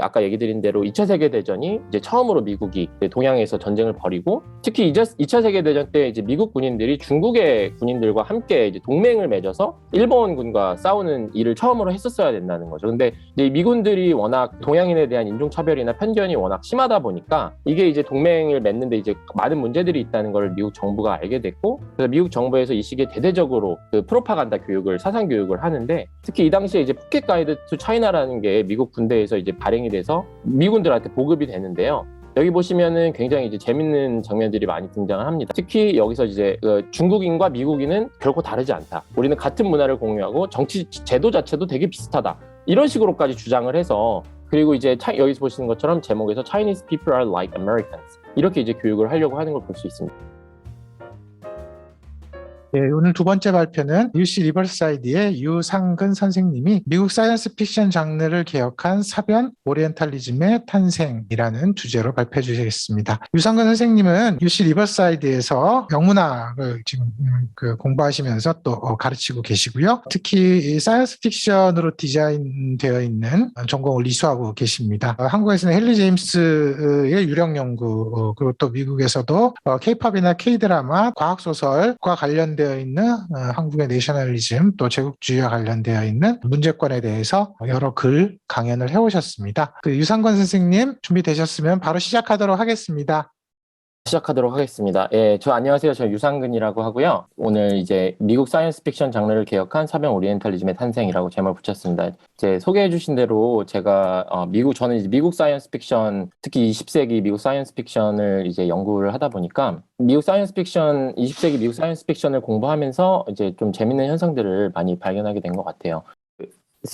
아까 얘기 드린 대로 2차 세계대전이 이제 처음으로 미국이 동양에서 전쟁을 벌이고 특히 2차 세계대전 때 이제 미국 군인들이 중국의 군인들과 함께 이제 동맹을 맺어서 일본군과 싸우는 일을 처음으로 했었어야 된다는 거죠. 근데 이제 이 미군들이 워낙 동양인에 대한 인종차별이나 편견이 워낙 심하다 보니까 이게 이제 동맹을 맺는데 이제 많은 문제들이 있다는 걸 미국 정부가 알게 됐고 그래서 미국 정부에서 이 시기에 대대적으로 그 프로파간다 교육을 사상 교육을 하는데 특히 이 당시에 이제 푸켓 가이드 투 차이나라는 게 미국 군대에서 이제 발행이 돼서 미군들한테 보급이 되는데요. 여기 보시면은 굉장히 이제 재밌는 장면들이 많이 등장을 합니다. 특히 여기서 이제 그 중국인과 미국인은 결코 다르지 않다. 우리는 같은 문화를 공유하고 정치 제도 자체도 되게 비슷하다. 이런 식으로까지 주장을 해서 그리고 이제 차- 여기서 보시는 것처럼 제목에서 Chinese people are like Americans 이렇게 이제 교육을 하려고 하는 걸 볼 수 있습니다. 예, 오늘 두 번째 발표는 UC 리버사이드의 유상근 선생님이 미국 사이언스 픽션 장르를 개혁한 사변 오리엔탈리즘의 탄생이라는 주제로 발표해 주시겠습니다. 유상근 선생님은 UC 리버사이드에서 영문학을 지금 음, 그 공부하시면서 또 어, 가르치고 계시고요. 특히 이 사이언스 픽션으로 디자인되어 있는 전공을 이수하고 계십니다. 어, 한국에서는 헨리 제임스의 유령 연구 어, 그리고 또 미국에서도 어, K-팝이나 K-드라마, 과학 소설과 관련 되어 있는 어, 한국의 내셔널리즘 또 제국주의와 관련되어 있는 문제권에 대해서 여러 글 강연을 해오셨습니다. 그 유상권 선생님 준비되셨으면 바로 시작하도록 하겠습니다. 시작하도록 하겠습니다. 예, 저 안녕하세요. 저 유상근이라고 하고요. 오늘 이제 미국 사이언스 픽션 장르를 개혁한 사병 오리엔탈리즘의 탄생이라고 제목을 붙였습니다. 이제 소개해 주신 대로 제가 어, 미국 저는 이제 미국 사이언스 픽션 특히 20세기 미국 사이언스 픽션을 이제 연구를 하다 보니까 미국 사이언스 픽션 20세기 미국 사이언스 픽션을 공부하면서 이제 좀 재밌는 현상들을 많이 발견하게 된 것 같아요.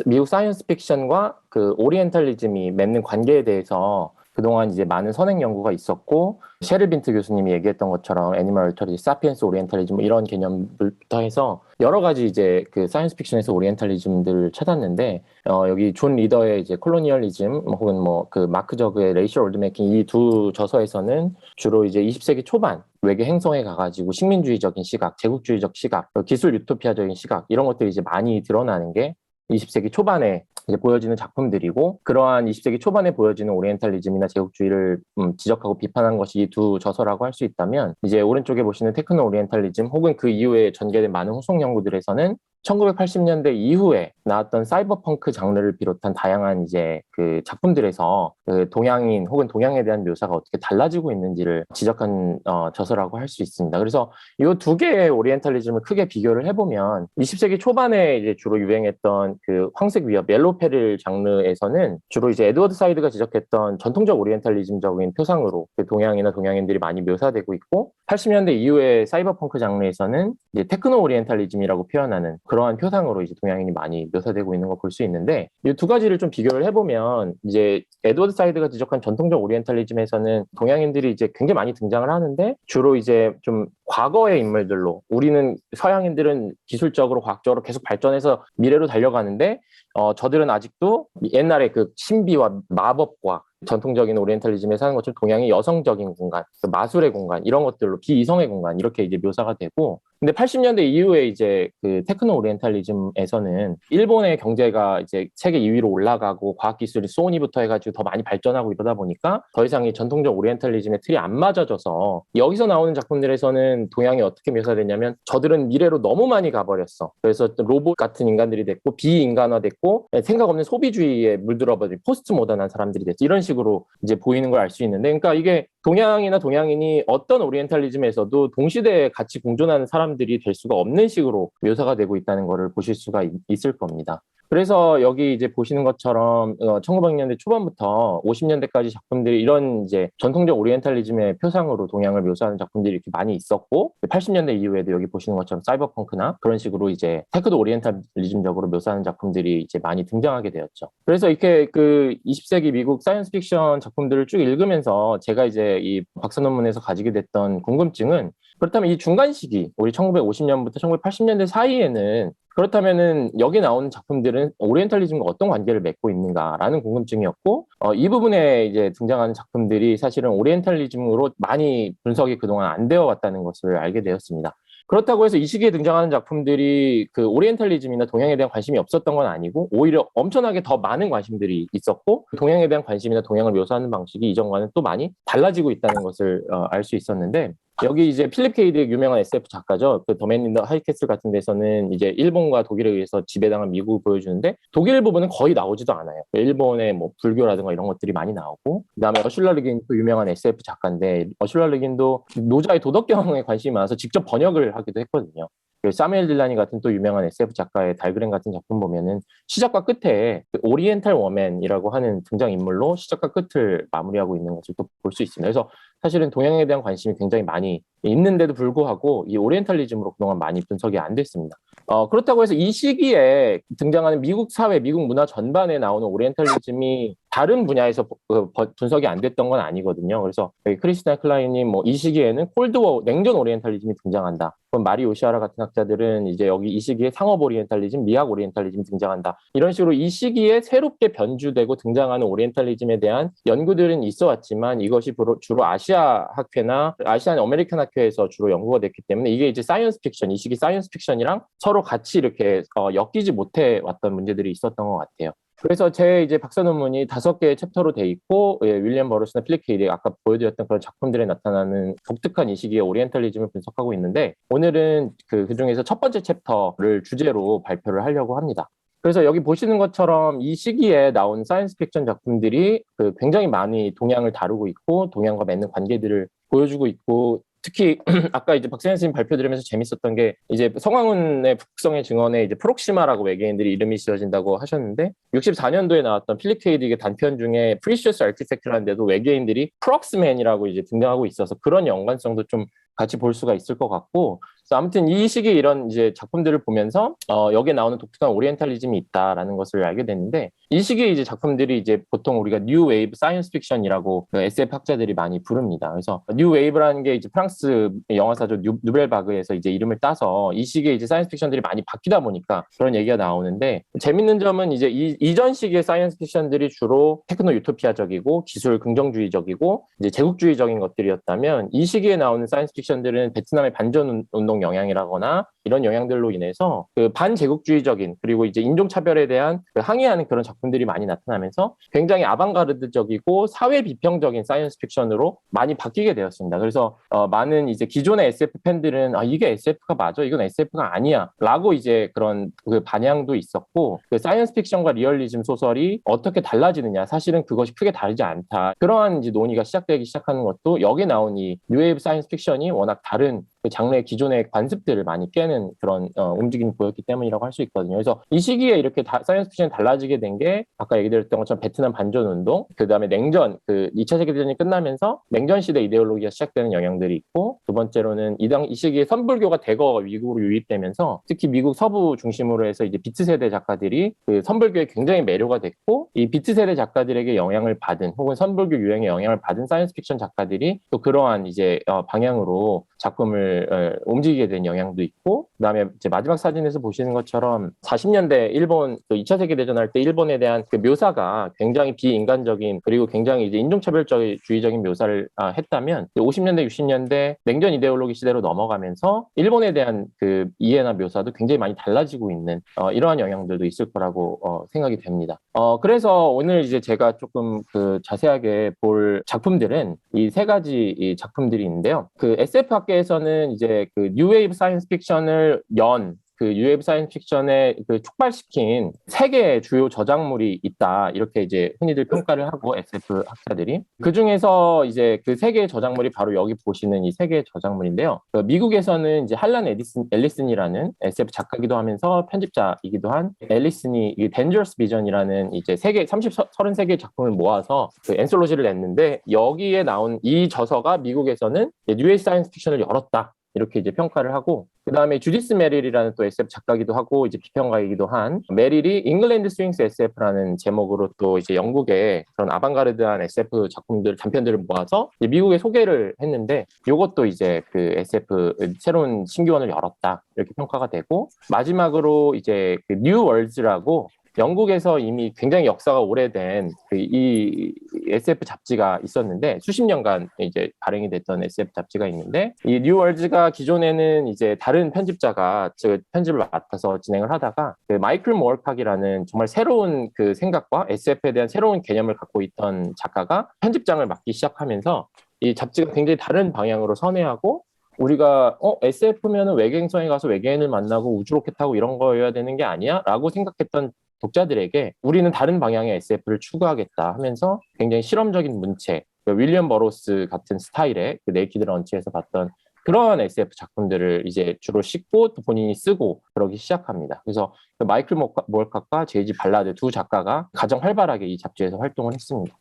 미국 사이언스 픽션과 그 오리엔탈리즘이 맺는 관계에 대해서 그동안 이제 많은 선행 연구가 있었고 셰르 빈트 교수님이 얘기했던 것처럼 애니멀 얼터리즘, 사피엔스 오리엔탈리즘 뭐 이런 개념부터 해서 여러 가지 이제 그 사이언스 픽션에서 오리엔탈리즘들을 찾았는데 어 여기 존 리더의 이제 콜로니얼리즘 뭐 혹은 뭐 그 마크 저그의 레이셜 올드메이킹 이 두 저서에서는 주로 이제 20세기 초반 외계 행성에 가가지고 식민주의적인 시각, 제국주의적 시각, 기술 유토피아적인 시각 이런 것들이 이제 많이 드러나는 게 20세기 초반에 이제 보여지는 작품들이고 그러한 20세기 초반에 보여지는 오리엔탈리즘이나 제국주의를 음, 지적하고 비판한 것이 이두 저서라고 할 수 있다면 이제 오른쪽에 보시는 테크노 오리엔탈리즘 혹은 그 이후에 전개된 많은 후속 연구들에서는 1980년대 이후에 나왔던 사이버펑크 장르를 비롯한 다양한 이제 그 작품들에서 그 동양인 혹은 동양에 대한 묘사가 어떻게 달라지고 있는지를 지적한 어, 저서라고 할 수 있습니다. 그래서 이 두 개의 오리엔탈리즘을 크게 비교를 해보면 20세기 초반에 이제 주로 유행했던 그 황색 위협 옐로우 페릴 장르에서는 주로 이제 에드워드 사이드가 지적했던 전통적 오리엔탈리즘적인 표상으로 그 동양이나 동양인들이 많이 묘사되고 있고 80년대 이후에 사이버펑크 장르에서는 이제 테크노 오리엔탈리즘이라고 표현하는 그러한 표상으로 이제 동양인이 많이 묘사되고 있는 걸 볼 수 있는데 이 두 가지를 좀 비교를 해보면 이제 에드워드 사이드가 지적한 전통적 오리엔탈리즘에서는 동양인들이 이제 굉장히 많이 등장을 하는데 주로 이제 좀 과거의 인물들로 우리는 서양인들은 기술적으로 과학적으로 계속 발전해서 미래로 달려가는데 어 저들은 아직도 옛날에 그 신비와 마법과 전통적인 오리엔탈리즘에 사는 것처럼 동양이 여성적인 공간, 그 마술의 공간 이런 것들로 비이성의 공간 이렇게 이제 묘사가 되고 근데 80년대 이후에 이제 그 테크노 오리엔탈리즘에서는 일본의 경제가 이제 세계 2위로 올라가고 과학 기술이 소니부터 해가지고 더 많이 발전하고 이러다 보니까 더 이상 이 전통적 오리엔탈리즘의 틀이 안 맞아져서 여기서 나오는 작품들에서는 동양이 어떻게 묘사되냐면 저들은 미래로 너무 많이 가버렸어. 그래서 로봇 같은 인간들이 됐고 비인간화됐고 생각 없는 소비주의에 물들어버린 포스트 모던한 사람들이 됐어. 이런 식으로 이제 보이는 걸 알 수 있는데 그러니까 이게 동양이나 동양인이 어떤 오리엔탈리즘에서도 동시대에 같이 공존하는 사람들이 될 수가 없는 식으로 묘사가 되고 있다는 것을 보실 수가 있, 있을 겁니다. 그래서 여기 이제 보시는 것처럼 어, 1900년대 초반부터 50년대까지 작품들이 이런 이제 전통적 오리엔탈리즘의 표상으로 동양을 묘사하는 작품들이 이렇게 많이 있었고 80년대 이후에도 여기 보시는 것처럼 사이버펑크나 그런 식으로 이제 테크도 오리엔탈리즘적으로 묘사하는 작품들이 이제 많이 등장하게 되었죠. 그래서 이렇게 그 20세기 미국 사이언스 픽션 작품들을 쭉 읽으면서 제가 이제 이 박사 논문에서 가지게 됐던 궁금증은 그렇다면 이 중간 시기, 우리 1950년부터 1980년대 사이에는 그렇다면은 여기 나오는 작품들은 오리엔탈리즘과 어떤 관계를 맺고 있는가라는 궁금증이었고 어, 이 부분에 이제 등장하는 작품들이 사실은 오리엔탈리즘으로 많이 분석이 그동안 안 되어 왔다는 것을 알게 되었습니다. 그렇다고 해서 이 시기에 등장하는 작품들이 그 오리엔탈리즘이나 동양에 대한 관심이 없었던 건 아니고 오히려 엄청나게 더 많은 관심들이 있었고 동양에 대한 관심이나 동양을 묘사하는 방식이 이전과는 또 많이 달라지고 있다는 것을 어, 알 수 있었는데 여기 이제 필립 케이드 유명한 SF 작가죠. 그 더맨 인더 하이캐슬 같은 데서는 이제 일본과 독일에 의해서 지배당한 미국을 보여주는데 독일 부분은 거의 나오지도 않아요. 일본의 뭐 불교라든가 이런 것들이 많이 나오고 그다음에 어슐라 르긴 또 유명한 SF 작가인데 어슐라 르긴도 노자의 도덕 경험에 관심이 많아서 직접 번역을 하기도 했거든요. 그 사무엘 딜라니 같은 또 유명한 SF 작가의 달그램 같은 작품 보면은 시작과 끝에 그 오리엔탈 워맨이라고 하는 등장 인물로 시작과 끝을 마무리하고 있는 것을 또 볼 수 있습니다. 그래서 사실은 동양에 대한 관심이 굉장히 많이 있는데도 불구하고 이 오리엔탈리즘으로 그동안 많이 분석이 안 됐습니다. 어, 그렇다고 해서 이 시기에 등장하는 미국 사회, 미국 문화 전반에 나오는 오리엔탈리즘이 다른 분야에서 그 분석이 안 됐던 건 아니거든요. 그래서 크리스티나 클라인이 뭐 이 시기에는 콜드워 냉전 오리엔탈리즘이 등장한다. 그럼 마리 오시아라 같은 학자들은 이제 여기 이 시기에 상업 오리엔탈리즘, 미학 오리엔탈리즘이 등장한다. 이런 식으로 이 시기에 새롭게 변주되고 등장하는 오리엔탈리즘에 대한 연구들은 있어 왔지만 이것이 주로 아시아 학회나 아시안 아메리칸 학회에서 주로 연구가 됐기 때문에 이게 이제 사이언스 픽션, 이 시기 사이언스 픽션이랑 서로 같이 이렇게 어, 엮이지 못해 왔던 문제들이 있었던 것 같아요. 그래서 제 이제 박사 논문이 다섯 개의 챕터로 돼 있고 예, 윌리엄 버러스나 필립 케이디 아까 보여드렸던 그런 작품들에 나타나는 독특한 이 시기의 오리엔탈리즘을 분석하고 있는데 오늘은 그, 그 중에서 첫 번째 챕터를 주제로 발표를 하려고 합니다. 그래서 여기 보시는 것처럼 이 시기에 나온 사이언스 픽션 작품들이 그 굉장히 많이 동양을 다루고 있고 동양과 맺는 관계들을 보여주고 있고 특히 아까 이제 박세현 선생님 발표 들으면서 재밌었던 게 이제 성황훈의 북성의 증언에 이제 프록시마라고 외계인들이 이름이 지어진다고 하셨는데 64년도에 나왔던 필립 케이딕의 단편 중에 Precious Artifact라는 데도 외계인들이 프록스맨이라고 이제 등장하고 있어서 그런 연관성도 좀 같이 볼 수가 있을 것 같고 그래서 아무튼 이 시기에 이런 이제 작품들을 보면서 어, 여기에 나오는 독특한 오리엔탈리즘이 있다라는 것을 알게 됐는데 이 시기에 이제 작품들이 이제 보통 우리가 뉴 웨이브 사이언스 픽션이라고 그 SF 학자들이 많이 부릅니다. 그래서 뉴 웨이브라는 게 이제 프랑스 영화사죠 뉴, 누벨바그에서 이제 이름을 따서 이 시기에 이제 사이언스 픽션들이 많이 바뀌다 보니까 그런 얘기가 나오는데 재밌는 점은 이제 이, 이전 시기의 사이언스 픽션들이 주로 테크노 유토피아적이고 기술 긍정주의적이고 이제 제국주의적인 것들이었다면 이 시기에 나오는 사이언스 픽션 들은 베트남의 반전 운동 영향이라거나 이런 영향들로 인해서 그 반제국주의적인 그리고 이제 인종차별에 대한 그 항의하는 그런 작품들이 많이 나타나면서 굉장히 아방가르드적이고 사회 비평적인 사이언스 픽션으로 많이 바뀌게 되었습니다. 그래서 어, 많은 이제 기존의 SF 팬들은 아 이게 SF가 맞아, 이건 SF가 아니야 라고 이제 그런 그 반향도 있었고 그 사이언스 픽션과 리얼리즘 소설이 어떻게 달라지느냐 사실은 그것이 크게 다르지 않다. 그러한 이제 논의가 시작되기 시작하는 것도 여기 나온 이 뉴웨이브 사이언스 픽션이 워낙 다른 그 장르의 기존의 관습들을 많이 깨는 그런 어, 움직임이 보였기 때문이라고 할 수 있거든요. 그래서 이 시기에 이렇게 다, 사이언스 픽션이 달라지게 된 게 아까 얘기 드렸던 것처럼 베트남 반전 운동, 그 다음에 냉전, 그 2차 세계대전이 끝나면서 냉전 시대 이데올로기가 시작되는 영향들이 있고 두 번째로는 이, 당, 이 시기에 선불교가 대거 미국으로 유입되면서 특히 미국 서부 중심으로 해서 이제 비트 세대 작가들이 그 선불교에 굉장히 매료가 됐고 이 비트 세대 작가들에게 영향을 받은 혹은 선불교 유행에 영향을 받은 사이언스 픽션 작가들이 또 그러한 이제 어, 방향으로 작품을 어, 움직이게 된 영향도 있고 그다음에 이제 마지막 사진에서 보시는 것처럼 40년대 일본 그 2차 세계 대전 할 때 일본에 대한 그 묘사가 굉장히 비인간적인 그리고 굉장히 이제 인종차별주의적인 묘사를 아, 했다면 50년대 60년대 냉전 이데올로기 시대로 넘어가면서 일본에 대한 그 이해나 묘사도 굉장히 많이 달라지고 있는 어, 이러한 영향들도 있을 거라고 어, 생각이 됩니다. 어, 그래서 오늘 이제 제가 조금 그 자세하게 볼 작품들은 이 세 가지 이 작품들이 있는데요. 그 SF 학계에서는 이제 그 뉴웨이브 사이언스 픽션을 연 그 뉴웨이브 사이언스 픽션에 그 촉발시킨 세 개의 주요 저작물이 있다 이렇게 이제 흔히들 평가를 하고 SF 학자들이 그 중에서 이제 그 세 개의 저작물이 바로 여기 보시는 이 세 개의 저작물인데요. 그 미국에서는 이제 할란 에디슨 앨리슨이라는 SF 작가기도 하면서 편집자이기도 한 앨리슨이 이 덴저스 비전이라는 이제 세계 30, 33개의 작품을 모아서 그 엔솔로지를 냈는데 여기에 나온 이 저서가 미국에서는 뉴웨이브 사이언스 픽션을 열었다. 이렇게 이제 평가를 하고 그 다음에 주디스 메릴이라는 또 SF 작가기도 하고 이제 비평가이기도 한 메릴이 잉글랜드 스윙스 SF라는 제목으로 또 이제 영국의 그런 아방가르드한 SF 작품들 단편들을 모아서 미국에 소개를 했는데 이것도 이제 그 SF 새로운 신기원을 열었다. 이렇게 평가가 되고 마지막으로 이제 그 뉴 월즈라고 영국에서 이미 굉장히 역사가 오래된 그 이 SF 잡지가 있었는데 수십 년간 이제 발행이 됐던 SF 잡지가 있는데 이 뉴월즈가 기존에는 이제 다른 편집자가 저 편집을 맡아서 진행을 하다가 그 마이클 모어팍이라는 정말 새로운 그 생각과 SF에 대한 새로운 개념을 갖고 있던 작가가 편집장을 맡기 시작하면서 이 잡지가 굉장히 다른 방향으로 선회하고 우리가 어 SF면은 외계행성에 가서 외계인을 만나고 우주로켓 타고 이런 거여야 되는 게 아니야라고 생각했던 독자들에게 우리는 다른 방향의 SF를 추구하겠다 하면서 굉장히 실험적인 문체, 그 윌리엄 버로스 같은 스타일의 그 네이키드 런치에서 봤던 그런 SF 작품들을 이제 주로 싣고 또 본인이 쓰고 그러기 시작합니다. 그래서 그 마이클 몰카과 제이지 발라드 두 작가가 가장 활발하게 이 잡지에서 활동을 했습니다.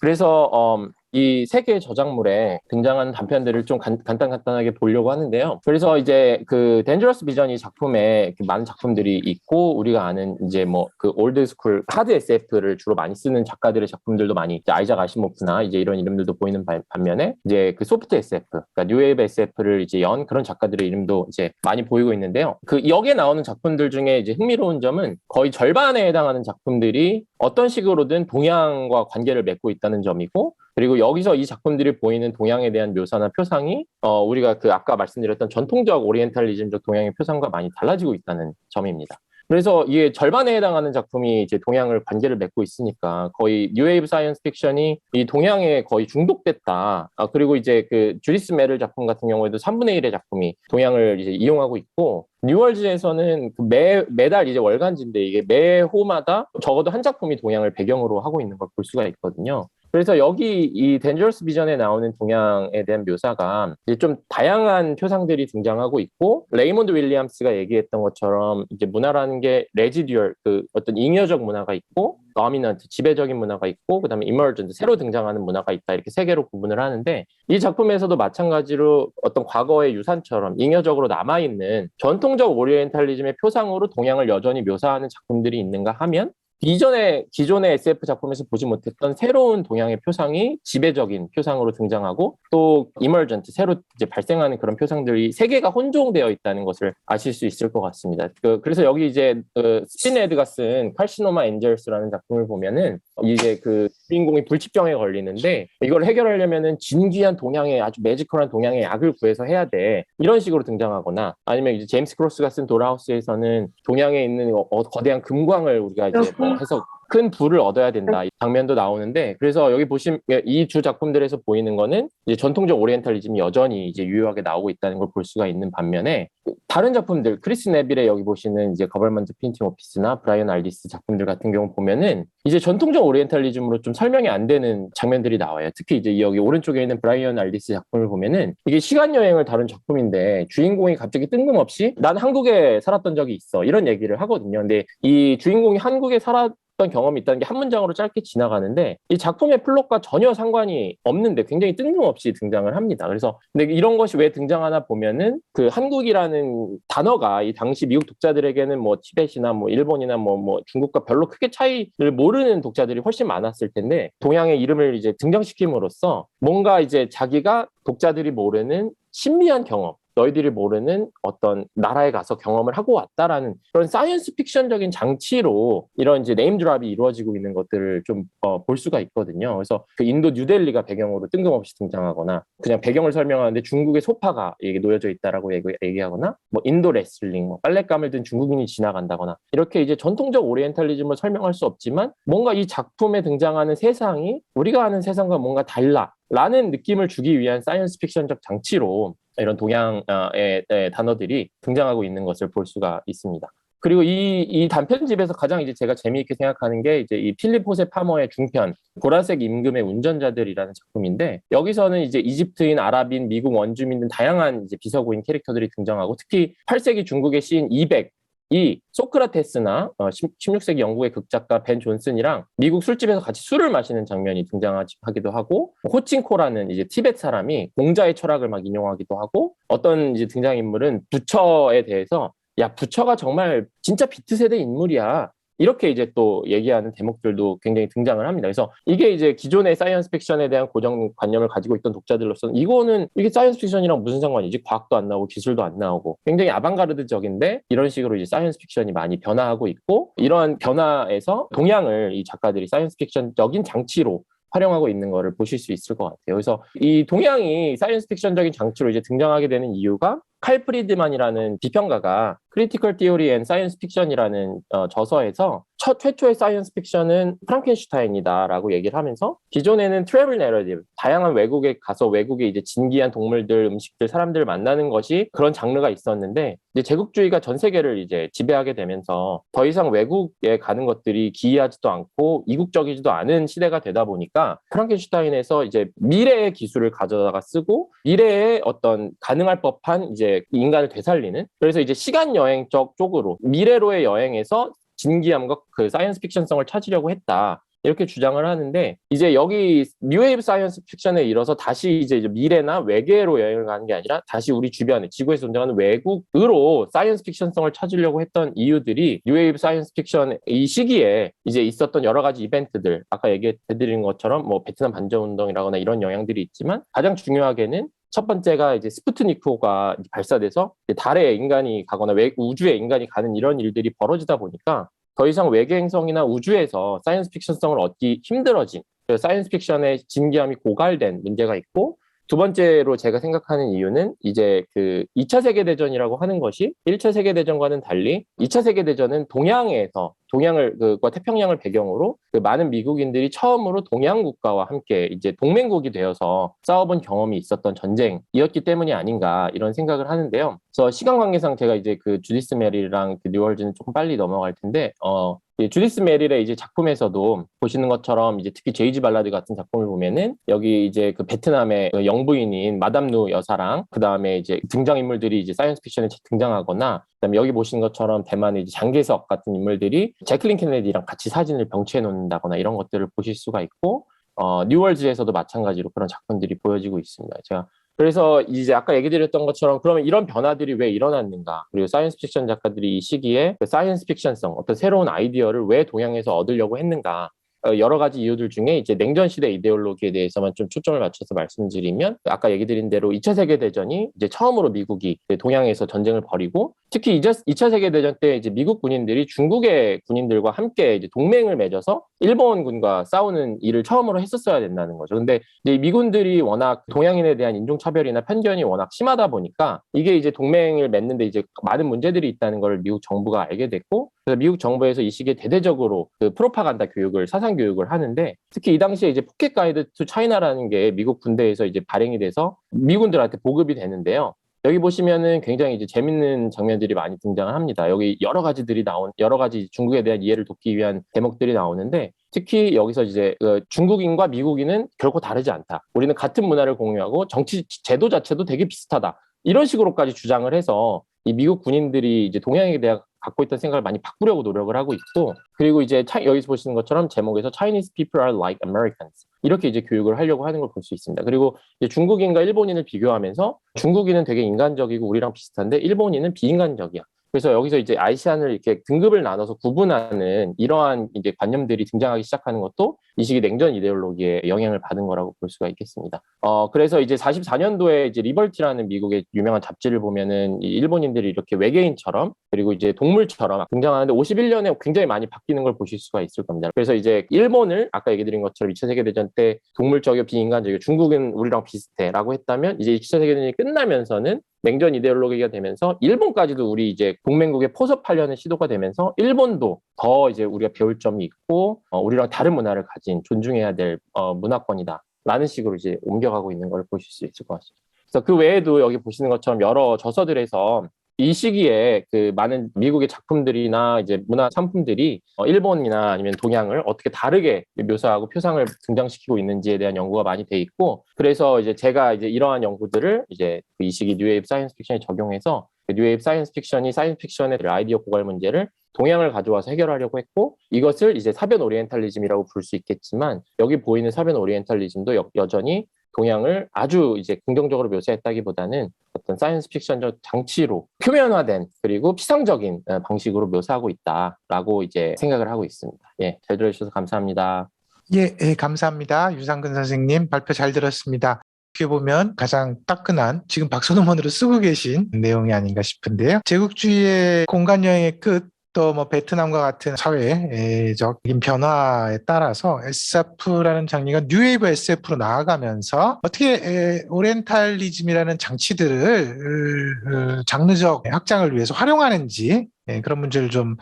그래서 음, 이 세 개의 저작물에 등장하는 단편들을 좀 간, 단 간단하게 보려고 하는데요. 그래서 이제 그 덴저러스 비전이 작품에 그 많은 작품들이 있고 우리가 아는 이제 뭐 그 올드 스쿨 하드 SF를 주로 많이 쓰는 작가들의 작품들도 많이 이제 아이작 아시모프나 이제 이런 이름들도 보이는 반- 반면에 이제 그 소프트 SF, 그러니까 뉴웨이브 SF를 이제 연 그런 작가들의 이름도 이제 많이 보이고 있는데요. 그 여기에 나오는 작품들 중에 이제 흥미로운 점은 거의 절반에 해당하는 작품들이 어떤 식으로든 동양과 관계를 맺고 있다는 점이고 그리고 여기서 이 작품들이 보이는 동양에 대한 묘사나 표상이 어, 우리가 그 아까 말씀드렸던 전통적 오리엔탈리즘적 동양의 표상과 많이 달라지고 있다는 점입니다. 그래서 이게 절반에 해당하는 작품이 이제 동양을 관계를 맺고 있으니까 거의 뉴웨이브 사이언스 픽션이 이 동양에 거의 중독됐다. 아, 그리고 이제 그 주리스 메를 작품 같은 경우에도 3분의 1의 작품이 동양을 이제 이용하고 있고 뉴월즈에서는 그 매, 매달 이제 월간지인데 이게 매 호마다 적어도 한 작품이 동양을 배경으로 하고 있는 걸 볼 수가 있거든요. 그래서 여기 이 덴저러스 비전에 나오는 동양에 대한 묘사가 이제 좀 다양한 표상들이 등장하고 있고 레이몬드 윌리엄스가 얘기했던 것처럼 이제 문화라는 게 레지듀얼 그 어떤 잉여적 문화가 있고 도미넌트 지배적인 문화가 있고 그다음에 이머전트 새로 등장하는 문화가 있다 이렇게 세 개로 구분을 하는데 이 작품에서도 마찬가지로 어떤 과거의 유산처럼 잉여적으로 남아 있는 전통적 오리엔탈리즘의 표상으로 동양을 여전히 묘사하는 작품들이 있는가 하면 이전에 기존의 SF 작품에서 보지 못했던 새로운 동양의 표상이 지배적인 표상으로 등장하고 또 이머전트 새로 이제 발생하는 그런 표상들이 세 개가 혼종되어 있다는 것을 아실 수 있을 것 같습니다. 그, 래서 여기 이제 그 스틴 에드가 쓴 칼시노마 엔젤스라는 작품을 보면은 이제 그 주인공이 불치병에 걸리는데 이걸 해결하려면은 진귀한 동양의 아주 매지컬한 동양의 약을 구해서 해야 돼. 이런 식으로 등장하거나 아니면 이제 제임스 크로스가 쓴 도라하우스에서는 동양에 있는 어, 어, 거대한 금광을 우리가 이제 뭐 해서 큰 부를 얻어야 된다 이 장면도 나오는데 그래서 여기 보시면 이두 작품들에서 보이는 거는 이제 전통적 오리엔탈리즘이 여전히 이제 유효하게 나오고 있다는 걸 볼 수가 있는 반면에 다른 작품들 크리스 네빌의 여기 보시는 이제 거벌먼트 핀팅 오피스나 브라이언 알디스 작품들 같은 경우 보면은 이제 전통적 오리엔탈리즘으로 좀 설명이 안 되는 장면들이 나와요. 특히 이제 여기 오른쪽에 있는 브라이언 알디스 작품을 보면은 이게 시간 여행을 다룬 작품인데 주인공이 갑자기 뜬금없이 난 한국에 살았던 적이 있어 이런 얘기를 하거든요. 근데 이 주인공이 한국에 살았 던 경험이 있다는 게 한 문장으로 짧게 지나가는데 이 작품의 플롯과 전혀 상관이 없는데 굉장히 뜬금없이 등장을 합니다. 그래서 근데 이런 것이 왜 등장하나 보면은 그 한국이라는 단어가 이 당시 미국 독자들에게는 뭐 티벳이나 뭐 일본이나 뭐 뭐 중국과 별로 크게 차이를 모르는 독자들이 훨씬 많았을 텐데 동양의 이름을 이제 등장시킴으로써 뭔가 이제 자기가 독자들이 모르는 신비한 경험 너희들이 모르는 어떤 나라에 가서 경험을 하고 왔다라는 그런 사이언스 픽션적인 장치로 이런 이제 네임 드랍이 이루어지고 있는 것들을 좀볼 수가 있거든요. 그래서 그 인도 뉴델리가 배경으로 뜬금없이 등장하거나 그냥 배경을 설명하는데 중국의 소파가 이게 놓여져 있다라고 얘기, 얘기 하거나 뭐 인도 레슬링, 뭐 빨랫감을 든 중국인이 지나간다거나 이렇게 이제 전통적 오리엔탈리즘을 설명할 수 없지만 뭔가 이 작품에 등장하는 세상이 우리가 아는 세상과 뭔가 달라. 라는 느낌을 주기 위한 사이언스 픽션적 장치로 이런 동양의 단어들이 등장하고 있는 것을 볼 수가 있습니다. 그리고 이, 이 단편집에서 가장 이제 제가 재미있게 생각하는 게 이제 이 필립 호세 파머의 중편, 보라색 임금의 운전자들이라는 작품인데, 여기서는 이제 이집트인, 아랍인, 미국 원주민 등 다양한 이제 비서구인 캐릭터들이 등장하고, 특히 8세기 중국의 시인 200, 이 소크라테스나 어, 16세기 영국의 극작가 벤 존슨이랑 미국 술집에서 같이 술을 마시는 장면이 등장하기도 하고 호칭코라는 이제 티벳 사람이 공자의 철학을 막 인용하기도 하고 어떤 이제 등장인물은 부처에 대해서 야 부처가 정말 진짜 비트 세대 인물이야 이렇게 이제 또 얘기하는 대목들도 굉장히 등장을 합니다. 그래서 이게 이제 기존의 사이언스 픽션에 대한 고정관념을 가지고 있던 독자들로서는 이거는 이게 사이언스 픽션이랑 무슨 상관이지? 과학도 안 나오고 기술도 안 나오고 굉장히 아방가르드적인데 이런 식으로 이제 사이언스 픽션이 많이 변화하고 있고 이러한 변화에서 동양을 이 작가들이 사이언스 픽션적인 장치로 활용하고 있는 거를 보실 수 있을 것 같아요. 그래서 이 동양이 사이언스 픽션적인 장치로 이제 등장하게 되는 이유가 칼 프리드만이라는 비평가가 크리티컬 티오리 앤 사이언스 픽션이라는 어, 저서에서 첫 최초의 사이언스 픽션은 프랑켄슈타인이다라고 얘기를 하면서 기존에는 트래블 내러티브 다양한 외국에 가서 외국의 이제 진기한 동물들, 음식들, 사람들을 만나는 것이 그런 장르가 있었는데 이제 제국주의가 전 세계를 이제 지배하게 되면서 더 이상 외국에 가는 것들이 기이하지도 않고 이국적이지도 않은 시대가 되다 보니까 프랑켄슈타인에서 이제 미래의 기술을 가져다가 쓰고 미래의 어떤 가능할 법한 이제 인간을 되살리는 그래서 이제 시간 여 행적 쪽으로 미래로의 여행에서 진기함과 그 사이언스 픽션성을 찾으려고 했다. 이렇게 주장을 하는데 이제 여기 뉴웨이브 사이언스 픽션에 이뤄서 다시 이제 미래나 외계로 여행을 가는 게 아니라 다시 우리 주변에 지구에서 존재하는 외국으로 사이언스 픽션성을 찾으려고 했던 이유들이 뉴웨이브 사이언스 픽션 이 시기에 이제 있었던 여러 가지 이벤트들 아까 얘기해 드린 것처럼 뭐 베트남 반전 운동이라거나 이런 영향들이 있지만 가장 중요하게는 첫 번째가 이제 스푸트니크호가 발사돼서 달에 인간이 가거나 외, 우주에 인간이 가는 이런 일들이 벌어지다 보니까 더 이상 외계 행성이나 우주에서 사이언스 픽션성을 얻기 힘들어진 사이언스 픽션의 진기함이 고갈된 문제가 있고 두 번째로 제가 생각하는 이유는 이제 그 2차 세계대전이라고 하는 것이 1차 세계대전과는 달리 2차 세계대전은 동양에서 동양을 그과 태평양을 배경으로 그 많은 미국인들이 처음으로 동양 국가와 함께 이제 동맹국이 되어서 싸워본 경험이 있었던 전쟁이었기 때문이 아닌가 이런 생각을 하는데요. 그래서 시간 관계상 제가 이제 그 주디스 메리랑 그 뉴월즈는 조금 빨리 넘어갈 텐데 어이 주디스 메릴의 이제 작품에서도 보시는 것처럼 이제 특히 제이지 발라드 같은 작품을 보면은 여기 이제 그 베트남의 그 영부인인 마담 누 여사랑 그 다음에 이제 등장 인물들이 이제 사이언스 픽션에 등장하거나 그다음에 여기 보시는 것처럼 대만의 장개석 같은 인물들이 제클린 케네디랑 같이 사진을 병치해 놓는다거나 이런 것들을 보실 수가 있고 어 뉴월즈에서도 마찬가지로 그런 작품들이 보여지고 있습니다. 제가 그래서 이제 아까 얘기 드렸던 것처럼 그러면 이런 변화들이 왜 일어났는가? 그리고 사이언스 픽션 작가들이 이 시기에 그 사이언스 픽션성, 어떤 새로운 아이디어를 왜 동양에서 얻으려고 했는가? 어, 여러 가지 이유들 중에 이제 냉전 시대 이데올로기에 대해서만 좀 초점을 맞춰서 말씀드리면 아까 얘기 드린 대로 2차 세계 대전이 이제 처음으로 미국이 동양에서 전쟁을 벌이고 특히 2차 세계 대전 때 이제 미국 군인들이 중국의 군인들과 함께 이제 동맹을 맺어서 일본군과 싸우는 일을 처음으로 했었어야 된다는 거죠. 근데 이제 미군들이 워낙 동양인에 대한 인종 차별이나 편견이 워낙 심하다 보니까 이게 이제 동맹을 맺는데 이제 많은 문제들이 있다는 걸 미국 정부가 알게 됐고 그래서 미국 정부에서 이 시기에 대대적으로 그 프로파간다 교육을 사상 교육을 하는데 특히 이 당시에 이제 포켓 가이드 투 차이나라는 게 미국 군대에서 이제 발행이 돼서 미군들한테 보급이 되는데요. 여기 보시면은 굉장히 이제 재밌는 장면들이 많이 등장을 합니다. 여기 여러 가지들이 나온 여러 가지 중국에 대한 이해를 돕기 위한 대목들이 나오는데 특히 여기서 이제 그 중국인과 미국인은 결코 다르지 않다. 우리는 같은 문화를 공유하고 정치 제도 자체도 되게 비슷하다. 이런 식으로까지 주장을 해서 이 미국 군인들이 이제 동양에 대한 갖고 있던 생각을 많이 바꾸려고 노력을 하고 있고 그리고 이제 차, 여기서 보시는 것처럼 제목에서 Chinese people are like Americans 이렇게 이제 교육을 하려고 하는 걸 볼 수 있습니다. 그리고 중국인과 일본인을 비교하면서 중국인은 되게 인간적이고 우리랑 비슷한데 일본인은 비인간적이야. 그래서 여기서 이제 아시안을 이렇게 등급을 나눠서 구분하는 이러한 이제 관념들이 등장하기 시작하는 것도 이 시기 냉전 이데올로기에 영향을 받은 거라고 볼 수가 있겠습니다. 어, 그래서 이제 44년도에 이제 리벌티라는 미국의 유명한 잡지를 보면은 이 일본인들이 이렇게 외계인처럼 그리고 이제 동물처럼 등장하는데 51년에 굉장히 많이 바뀌는 걸 보실 수가 있을 겁니다. 그래서 이제 일본을 아까 얘기 드린 것처럼 2차 세계대전 때 동물적이고 비인간적이고 중국은 우리랑 비슷해라고 했다면 이제 2차 세계대전이 끝나면서는 냉전 이데올로기가 되면서 일본까지도 우리 이제 동맹국에 포섭하려는 시도가 되면서 일본도 더 이제 우리가 배울 점이 있고 어, 우리랑 다른 문화를 가진 존중해야 될 어, 문화권이다. 라는 식으로 이제 옮겨가고 있는 걸 보실 수 있을 것 같습니다. 그래서 그 외에도 여기 보시는 것처럼 여러 저서들에서 이 시기에 그 많은 미국의 작품들이나 이제 문화 상품들이 어, 일본이나 아니면 동양을 어떻게 다르게 묘사하고 표상을 등장시키고 있는지에 대한 연구가 많이 돼 있고 그래서 이제 제가 이제 이러한 연구들을 이제 그 이 시기 뉴웨이브 사이언스 픽션에 적용해서 그 뉴웨이브 사이언스 픽션이 사이언스 픽션의 아이디어 고갈 문제를 동양을 가져와서 해결하려고 했고 이것을 이제 사변 오리엔탈리즘이라고 부를 수 있겠지만 여기 보이는 사변 오리엔탈리즘도 여, 여전히 동양을 아주 이제 긍정적으로 묘사했다기보다는 어떤 사이언스 픽션적 장치로 표면화된 그리고 피상적인 어, 방식으로 묘사하고 있다라고 이제 생각을 하고 있습니다. 예, 잘 들어주셔서 감사합니다. 예, 예, 감사합니다. 유상근 선생님 발표 잘 들었습니다. 어떻게 보면 가장 따끈한 지금 박선호문으로 쓰고 계신 내용이 아닌가 싶은데요. 제국주의의 공간 여행의 끝 또 뭐 베트남과 같은 사회적인 변화에 따라서 SF라는 장르가 뉴웨이브 SF로 나아가면서 어떻게 에, 오리엔탈리즘이라는 장치들을 어, 장르적 확장을 위해서 활용하는지 예, 그런 문제를 좀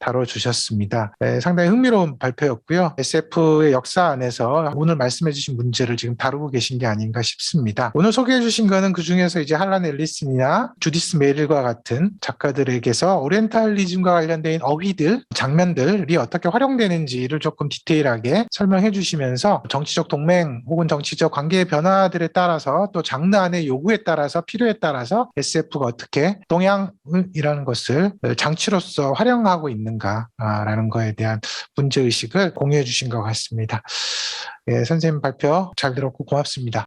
다뤄주셨습니다. 예, 상당히 흥미로운 발표였고요. SF의 역사 안에서 오늘 말씀해주신 문제를 지금 다루고 계신 게 아닌가 싶습니다. 오늘 소개해주신 거는 그 중에서 이제 할란 앨리슨이나 주디스 메릴과 같은 작가들에게서 오리엔탈리즘과 관련된 어휘들, 장면들이 어떻게 활용되는지를 조금 디테일하게 설명해 주시면서 정치적 동맹 혹은 정치적 관계의 변화들에 따라서 또 장르 안의 요구에 따라서 필요에 따라서 SF가 어떻게 동양이라는 것을 장치로서 활용하고 있는가라는 거에 대한 문제의식을 공유해 주신 것 같습니다. 예, 선생님 발표 잘 들었고 고맙습니다.